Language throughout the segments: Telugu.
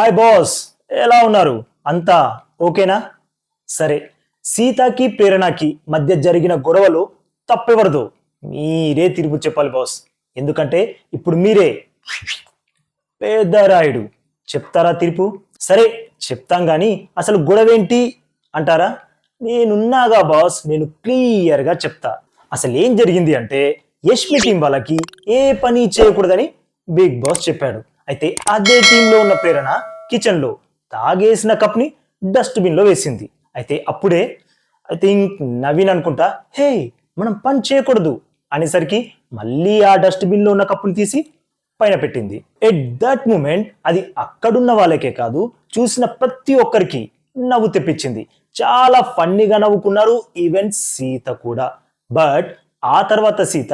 హాయ్ బాస్ ఎలా ఉన్నారు? అంతా ఓకేనా? సరే. సీతకి ప్రేరణకి మధ్య జరిగిన గొడవలు తప్పెవరదు. మీరే తిరుపు చెప్పాలి బాస్ ఎందుకంటే ఇప్పుడు మీరే పెద్దరాయుడు చెప్తారా తీర్పు? సరే చెప్తాం కానీ అసలు గొడవేంటి అంటారా? నేనున్నాగా బాస్ నేను క్లియర్గా చెప్తా. అసలు ఏం జరిగింది అంటే యష్మి టీం వాళ్ళకి ఏ పని చేయకూడదని బిగ్ బాస్ చెప్పాడు. అయితే అదే టీంలో ఉన్న ప్రేరణ కిచెన్లో తాగేసిన కప్ని డస్ట్బిన్లో వేసింది. అయితే అప్పుడే ఐ థింక్ నవీన్ అనుకుంటా హే మనం పని చేయకూడదు అనేసరికి మళ్ళీ ఆ డస్ట్బిన్లో ఉన్న కప్పుని తీసి పైన పెట్టింది. ఎట్ దట్ మూమెంట్ అది అక్కడున్న వాళ్ళకే కాదు చూసిన ప్రతి ఒక్కరికి నవ్వు తెప్పించింది. చాలా ఫన్నీగా నవ్వుకున్నారు ఈవెన్ సీత కూడా. బట్ ఆ తర్వాత సీత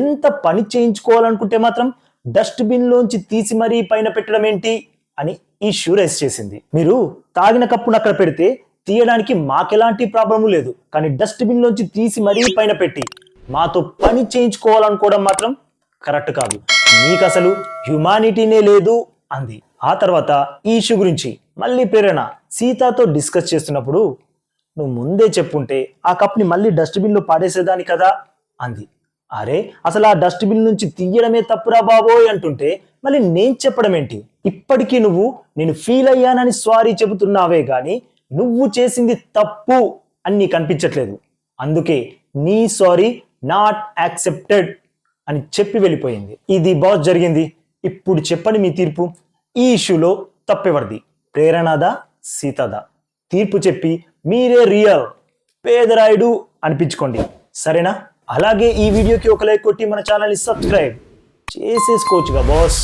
ఎంత పని చేయించుకోవాలనుకుంటే మాత్రం డస్ట్బిన్లోంచి తీసి మరీ పైన పెట్టడం ఏంటి? అని ఇష్యూ రైస్ చేసింది. మీరు తాగిన కప్పును అక్కడ పెడితే తీయడానికి మాకెలాంటి ప్రాబ్లము లేదు. కానీ డస్ట్బిన్లోంచి తీసి మరీ పైన పెట్టి మాతో పని చేయించుకోవాలనుకోవడం మాత్రం కరెక్ట్ కాదు. మీకు అసలు హ్యుమానిటీనే లేదు అంది. ఆ తర్వాత ఈ ఇష్యూ గురించి మళ్ళీ ప్రేరణ సీతాతో డిస్కస్ చేస్తున్నప్పుడు నువ్వు ముందే చెప్పుంటే ఆ కప్ని మళ్ళీ డస్ట్బిన్లో పాడేసేదాని కదా? అంది. అరే అసలు ఆ డస్ట్బిన్ నుంచి తీయడమే తప్పురా బాబోయ్ అంటుంటే మళ్ళీ నేను చెప్పడం ఏంటి? ఇప్పటికీ నువ్వు నేను ఫీల్ అయ్యానని సారీ చెబుతున్నావే కానీ నువ్వు చేసింది తప్పు అని నీకు అనిపించట్లేదు. అందుకే నీ సారీ నాట్ యాక్సెప్టెడ్ అని చెప్పి వెళ్ళిపోయింది. ఇది బాస్ జరిగింది. ఇప్పుడు చెప్పని మీ తీర్పు. ఈ ఇష్యూలో తప్పెవరిది? ప్రేరణదా సీతదా? తీర్పు చెప్పి మీరే రియల్ పేదరాయుడు అనిపించుకోండి. సరేనా? అలాగే ఈ వీడియోకి ఒక లైక్ కొట్టి మన ఛానల్ని సబ్స్క్రైబ్ చేసేసుకోవచ్చుగా బాస్